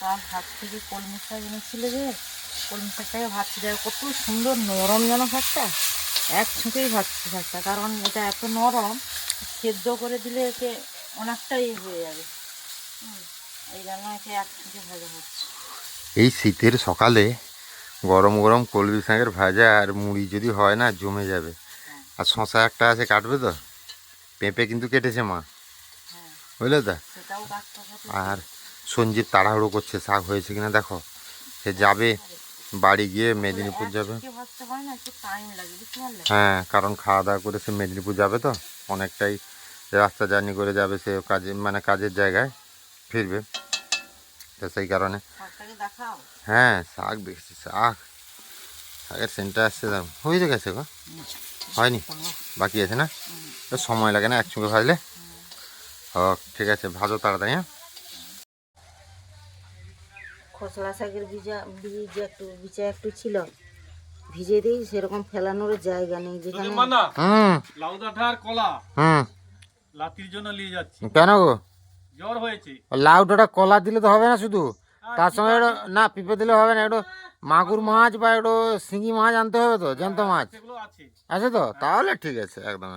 কাল হাত থেকে কলমি শাক এনেছিল যে কলমি শাকটাকে ভাবছি দেখ কত সুন্দর নরম যেন শাকটা এক ছুঁকেই ভাবছি শাকটা কারণ এটা এত নরম সেদ্ধ করে দিলে একে অনেকটাই হয়ে যাবে। এই জন্য একে এক ছুঁকে ভাজা হচ্ছে। এই শীতের সকালে গরম গরম কলমি শাকের ভাজা আর মুড়ি যদি হয় না জমে যাবে। আর শশা একটা আছে কাটবে তো? পেঁপে কিন্তু কেটেছে মা। হ্যাঁ। বুঝলে তো? আর সঞ্জীব তাড়াহুড়ো করছে শাক হয়েছে কিনা দেখো। সে যাবে বাড়ি গিয়ে মেদিনীপুর যাবে। হয় কারণ খাওয়া দাওয়া করে সে মেদিনীপুর যাবে তো। অনেকটাই রাস্তা জার্নি করে যাবে সে কাজে মানে কাজের জায়গায় ফিরবে। তো সেই কারণে। হ্যাঁ শাক দেখছি শাক। শাকের সেন্টার আসছে হয়ে গেছে গো। হয়নি? বাকি আছে না? সময় লাগে না একসঙ্গে ভাজলে? ও ঠিক আছে ভাজো তাড়াতাড়ি হ্যাঁ? খসলা শাকের বীজা বীজ একটু বিচা একটু ছিল। ভিজে দিই সেরকম ফেলানোর জায়গা নেই যেখানে হুম। আর কলা। হুম। লাতির জন্য নিয়ে যাচ্ছি। কেন গো? জ্বর হয়েছে। লাউ ডাঁটা কলা দিলে তো হবে না শুধু? তার সঙ্গে একটু না পিঁপে দিলে হবে না একটু মাগুর মাছ বা একটু শিঙি মাছ আনতে হবে তো জ্যান্ত মাছ। আছে। আছে তো? তাহলে ঠিক আছে একদম।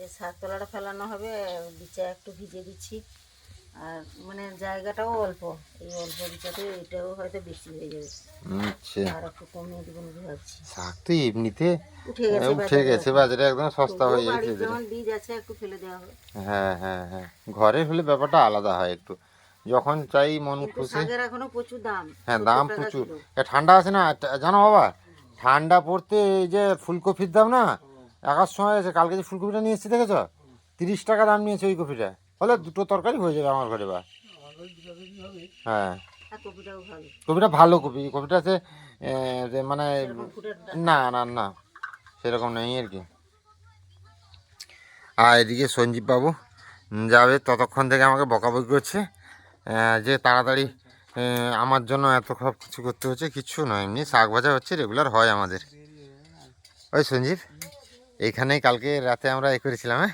এই শাক তোলাটা ফেলানো হবে বিচা একটু ভিজে দিচ্ছি। আর মানে জায়গাটাও অল্প। এই অল্প বিচাতে এটাও হয়তো বেশি হয়ে যাবে। আচ্ছা। আর একটু কমিয়ে দেবো ভাবছি। শাক তো এমনিতে উঠে গেছে উঠে গেছে বাজারে একদম সস্তা হয়ে যেমন বীজ আছে একটু ফেলে দেওয়া হবে। হ্যাঁ হ্যাঁ হ্যাঁ। ঘরে হলে ব্যাপারটা আলাদা হয় একটু। যখন চাই মন খুশি। শাকের এখনও প্রচুর দাম হ্যাঁ দাম প্রচুর। ঠান্ডা আছে না? জানো বাবা ঠান্ডা পড়তে এই যে ফুলকপির দাম না একার সময় আছে কালকে যে ফুলকপিটা নিয়ে এসেছি দেখেছ? তিরিশ টাকা দাম নিয়েছে ওই কপিটা। হলে দুটো তরকারি হয়ে যাবে আমার ঘরে বা হ্যাঁ। কপিটা ভালো কপি। কপিটা আছে যে মানে না না না সেরকম নেই আর কি। আর এদিকে সঞ্জীব বাবু যাবে ততক্ষণ থেকে আমাকে বকাবকি করছে। যে তাড়াতাড়ি আমার জন্য এত সব কিছু করতে হচ্ছে কিচ্ছু নয় এমনি শাক ভাজা হচ্ছে রেগুলার হয় আমাদের। ওই সঞ্জীব এইখানেই কালকে রাতে আমরা এ করেছিলাম হ্যাঁ?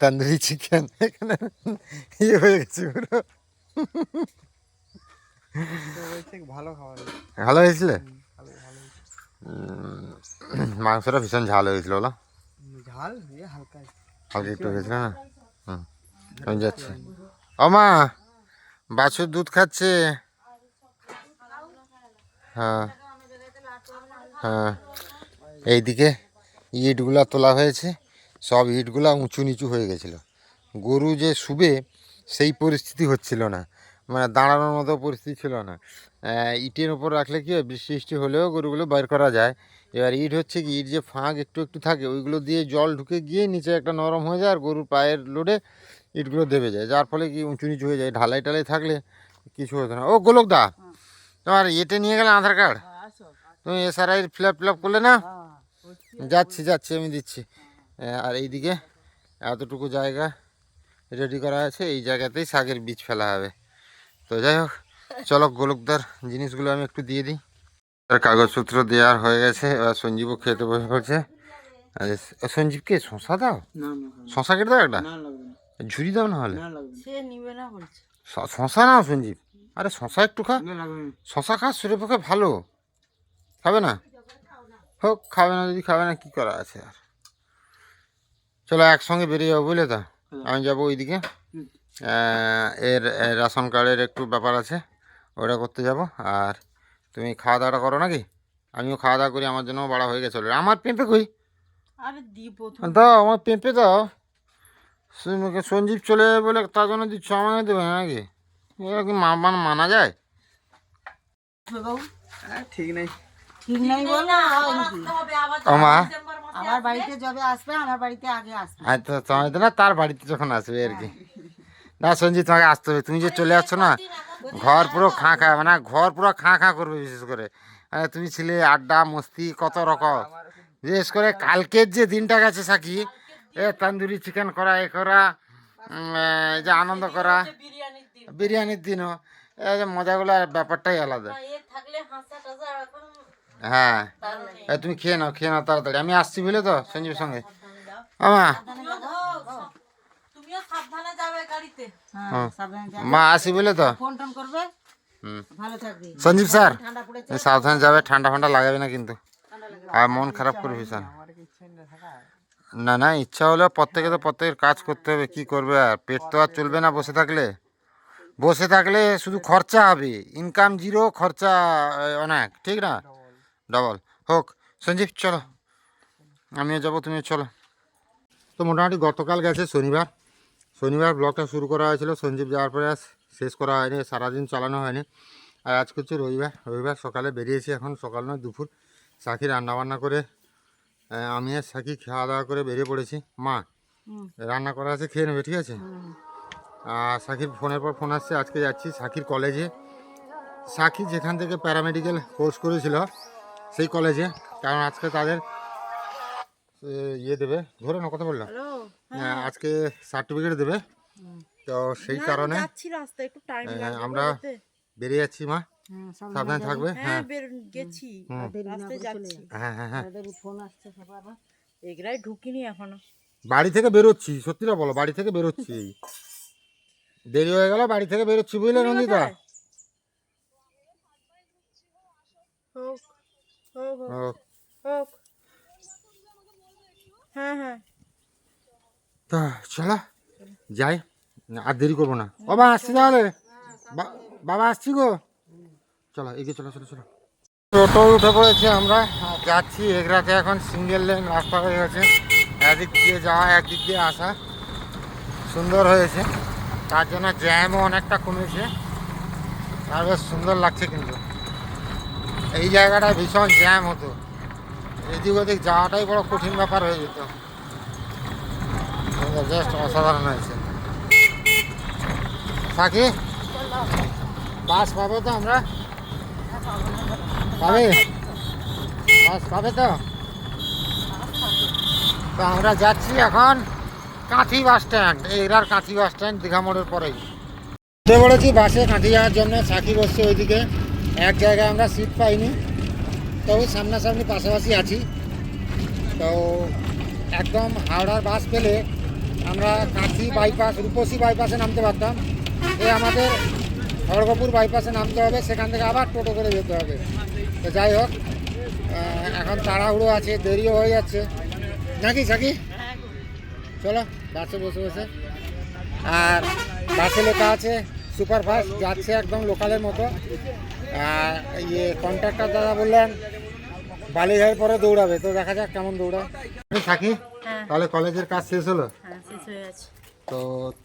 তন্দুরি চিকেন এখানে ইয়ে হয়ে গেছে পুরো। ভালো খাবার ভালো হয়েছিল? মাংসটা ভীষণ ঝাল হয়েছিল বলো। ঝাল? হালকা হালকা একটু হয়েছিল না? হুম আমি যাচ্ছি। ও মা বাছুর দুধ খাচ্ছে। হ্যাঁ হ্যাঁ এইদিকে ইটগুলা তোলা হয়েছে। সব ইটগুলা উঁচু নিচু হয়ে গেছিল। গরু যে শুবে সেই পরিস্থিতি হচ্ছিল না। মানে দাঁড়ানোর মতো পরিস্থিতি ছিল না। ইটের ওপর রাখলে কি হয় বৃষ্টি বৃষ্টি হলেও গরুগুলো বের করা যায়। এবার ইট হচ্ছে কি ইট যে ফাঁক একটু একটু থাকে ওইগুলো দিয়ে জল ঢুকে গিয়ে নিচে একটা নরম হয়ে যায় আর গরুর পায়ের লোডে ইটগুলো দেবে যায়। যার ফলে কি উঁচু নিচু হয়ে যায়। ঢালাই টালাই থাকলে কিছু হতো না। ও গোলক দা তোমার ইয়েতে নিয়ে গেলে আধার কার্ড? তুমি S R I fill up fill up করলে না? যাচ্ছি যাচ্ছি আমি দিচ্ছি। আর এইদিকে এতটুকু জায়গা রেডি করা আছে এই জায়গাতেই শাকের বীজ ফেলা হবে। তো যাই হোক চলো গোলকদার জিনিসগুলো আমি একটু দিয়ে দিই। আর কাগজপত্র দেওয়ার হয়ে গেছে এবার সঞ্জীবও খেতে বসে পড়ছে। আর এ- সঞ্জীবকে শশা দাও? না না শশা কেটে দাও একটা? ঝুড়ি দাও না হলে? না লাগবে সে নিবে না বলছে। শ- শশা নাও সঞ্জীব। আরে শশা একটু খা। না লাগবে না। শশা খাস শরীরের পক্ষে ভালো। খাবে না? হোক খাবে না যদি খাবে না কী করা আছে আর? চলো একসঙ্গে বেরিয়ে যাব বুঝলে তো? আমি যাব ওইদিকে। এর রেশন কার্ডের একটু ব্যাপার আছে ওটা করতে যাব। আর তুমি খাওয়া দাওয়াটা করো নাকি? আমিও খাওয়া দাওয়া করি আমার জন্য বাড়া হয়ে গেছে। আমার পেঁপে কই? আরে দাও আমার পেঁপে দাও। সঞ্জীব চলে যাবে বলে তার জন্য দিচ্ছ আমাকে দেবে নাকি? এরা কি মা- মানা- মানা যায়? বাবু। হ্যাঁ ঠিক নেই। ঠিক নাই বলে। হয় ও মা। আমার বাড়িতে যবে আসবে আমার বাড়িতে আগে আসবে। তোমার না তার বাড়িতে যখন আসবে আর কি। না সঞ্জিত তোমাকে আসতে হবে। তুমি যে চলে আসছো না ঘর পুরো খাঁ খা মানে ঘর পুরো খাঁ খাঁ করবে বিশেষ করে। আরে তুমি ছিলে আড্ডা মস্তি কত রকম। বিশেষ করে কালকের যে দিনটা গেছে সাকি এ তন্দুরি চিকেন করা এ করা এই যে আনন্দ করা বিরিয়ানির দিনও। এই যে মজাগুলো ব্যাপারটাই আলাদা। হ্যাঁ। তুমি খেয়ে নাও খেয়ে নাও তাড়াতাড়ি। আমি আসছি বুঝলে তো সঞ্জীবের সঙ্গে। আমা। তুমিও সাবধানে যাবে গাড়িতে। হ্যাঁ। সাবধানে যাবে। মা আসি বলে তো। ফোন টোন করবে? হুম। সঞ্জীব স্যার সাবধানে যাবে ঠান্ডা ফান্ডা লাগাবে না কিন্তু। আর মন খারাপ করবি স্যার না না ইচ্ছা হলে প্রত্যেকে তো প্রত্যেকের কাজ করতে হবে কি করবে আর? পেট তো আর চলবে না বসে থাকলে। বসে থাকলে শুধু খরচা হবে। ইনকাম জিরো খরচা অনেক ঠিক না? ডবল। হোক সঞ্জীব চলো। আমিও যাব তুমিও চলো। তো মোটামুটি গতকাল গেছে শনিবার। শনিবার ব্লগটা শুরু করা হয়েছিল সঞ্জীব যাওয়ার পরে আর শেষ করা হয়নি সারাদিন চালানো হয়নি। আর আজকে হচ্ছে রবিবার। রবিবার সকালে বেরিয়েছি এখন সকাল নয় দুপুর। সাকি রান্নাবান্না করে আমি আর সাকি খাওয়া দাওয়া করে বেরিয়ে পড়েছি। মা রান্না করা আছে খেয়ে নেবে ঠিক আছে? আর সাকির ফোনের পর ফোন আসছে আজকে যাচ্ছি সাকির কলেজে। সাকি যেখান থেকে প্যারামেডিক্যাল কোর্স করেছিল সেই কলেজে কারণ আজকে তাদের ইয়ে দেবে। ধরে না কথা বললাম। হ্যাঁ, আজকে সার্টিফিকেট দেবে। তো সেই কারণে হ্যাঁ, আমরা বেরিয়ে যাচ্ছি মা। হ্যাঁ সাবধানে থাকবে? হ্যাঁ হ্যাঁ। গেছি। হুম। রাস্তায় যাচ্ছি। হ্যাঁ হ্যাঁ হ্যাঁ। ফোন আসছে এগুলাই ঢুকিনি এখনও। বাড়ি থেকে বেরোচ্ছি সত্যিটা বলো? বাড়ি থেকে বেরোচ্ছি দেরি হয়ে গেল বাড়ি থেকে বেরোচ্ছি বুঝলে নন্দিতা কোথায়? হোক হোক হোক, হোক হ্যাঁ হ্যাঁ। তা চলো যাই আর দেরি করব না। বাবা আসছি তাহলে। বাবা আসছি গো। চলো এগিয়ে চলো চলো চলো। টোটো উঠে পড়েছি আমরা যাচ্ছি এগরাতে এখন সিঙ্গেল লেন রাস্তা হয়ে গেছে। একদিক দিয়ে যাওয়া একদিক দিয়ে আসা। সুন্দর হয়েছে। তার জন্য জ্যামও অনেকটা কমেছে। আর বেশ সুন্দর লাগছে কিন্তু। এই জায়গাটা ভীষণ জ্যাম হতো। এদিক ওদিক যাওয়াটাই বড় কঠিন ব্যাপার হয়ে যেত। জাস্ট অসাধারণ হয়েছে। থাকি বাস পাবো তো আমরা? পাবে? বাস পাবে তো? তো আমরা যাচ্ছি এখন কাঁথি বাস স্ট্যান্ড এইরার কাঁথি বাস স্ট্যান্ড দীঘা মোড়ের পরেই। পড়েছি বাসে কাঁথি যাওয়ার জন্য সাকি বসছে ওইদিকে। এক জায়গায় আমরা সিট পাইনি। তবু সামনাসামনি পাশাপাশি আছি। তো একদম হাওড়ার বাস পেলে আমরা কাঁথি বাইপাস রূপসী বাইপাসে নামতে পারতাম। এ আমাদের খড়গপুর বাইপাসে নামতে হবে। সেখান থেকে আবার টোটো করে যেতে হবে। তো যাই হোক এখন তাড়াহুড়ো আছে, দেরিও হয়ে যাচ্ছে। নাকি, সাকি? চলো, বাসে বসে বসে। আর বাসে লেখা আছে সুপারফাস্ট যাচ্ছে একদম লোকালের মতো। আর ইয়ে কন্ট্রাক্টর দাদা বললেন বালি বালিঘাইয়ের পরে দৌড়াবে। তো দেখা যাক কেমন দৌড়ায়। থাকি হ্যাঁ। তাহলে কলেজের কাজ শেষ হলো? হ্যাঁ তো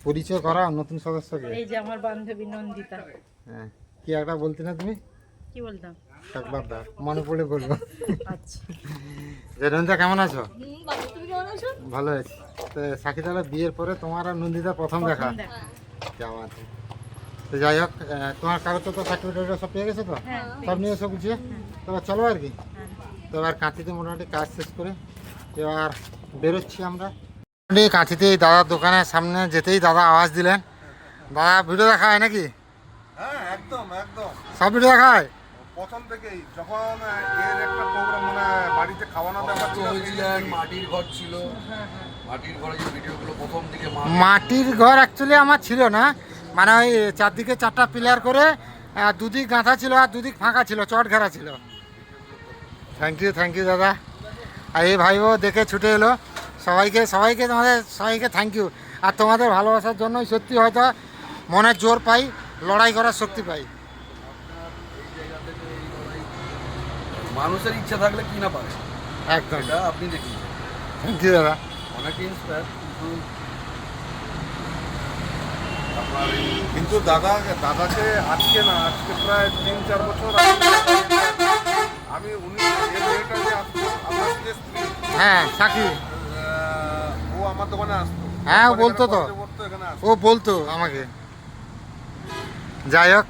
পরিচয় করা নতুন সদস্যকে? এই যে আমার বান্ধবী নন্দিতা। হ্যাঁ কি একটা বলতে না তুমি? কি বলতাম? একবার দাও মনে পড়ে বলব। আচ্ছা। কেমন আছো? ভালো আছি। তো সাকি তাহলে বিয়ের পরে তোমার আর নন্দিতা প্রথম দেখা? দেখা। কেমন আছে তো যাই হোক তোমার কাগজ তো সার্টিফিকেট সব পেয়ে গেছে তো? হ্যাঁ সব নিয়ে এসো গুছিয়ে তো এবার চলো আর কি। হ্যাঁ তো এবার কাঁথিতে মোটামুটি কাজ শেষ করে এবার বেরোচ্ছি আমরা। মোটামুটি কাঁথিতে এই দাদার দোকানের সামনে যেতেই দাদা আওয়াজ দিলেন। দাদা ভিডিও দেখা হয় নাকি? হ্যাঁ একদম একদম। সব ভিডিও দেখা হয়? প্রথম থেকেই যখন এর একটা প্রোগ্রাম মানে বাড়িতে খাওয়ানো ব্যাপার ছিল মাটির ঘর ছিল। মাটির ঘরে যে ভিডিওগুলো প্রথম দিকে মাটির ঘর অ্যাকচুয়ালি আমার ছিল না। মানে ওই চারদিকে চারটা পিলার করে দুদিক গাঁথা ছিল আর দুদিক ফাঁকা ছিল চট ঘেরা ছিল। থ্যাংক ইউ থ্যাংক ইউ দাদা। আর এই ভাইও দেখে ছুটে এলো। সবাইকে সবাইকে তোমাদের সবাইকে থ্যাংক ইউ আর তোমাদের ভালোবাসার জন্যই সত্যি হয়তো মনের জোর পাই লড়াই করার শক্তি পাই। মানুষের ইচ্ছা থাকলে কি না পারে? একদম। আপনি দেখুন। থ্যাংক ইউ দাদা। অনেকে ইন্সপায়ার আপনার এই কিন্তু দাদা দাদাকে আজকে না আজকে প্রায় তিন চার বছর আমি উনি মেয়েটা যে আসতো আমার যে স্ত্রী হ্যাঁ সাকি ও আমার দোকানে আসতো। হ্যাঁ, বলতো তো। ও বলতো আমাকে। যাই হোক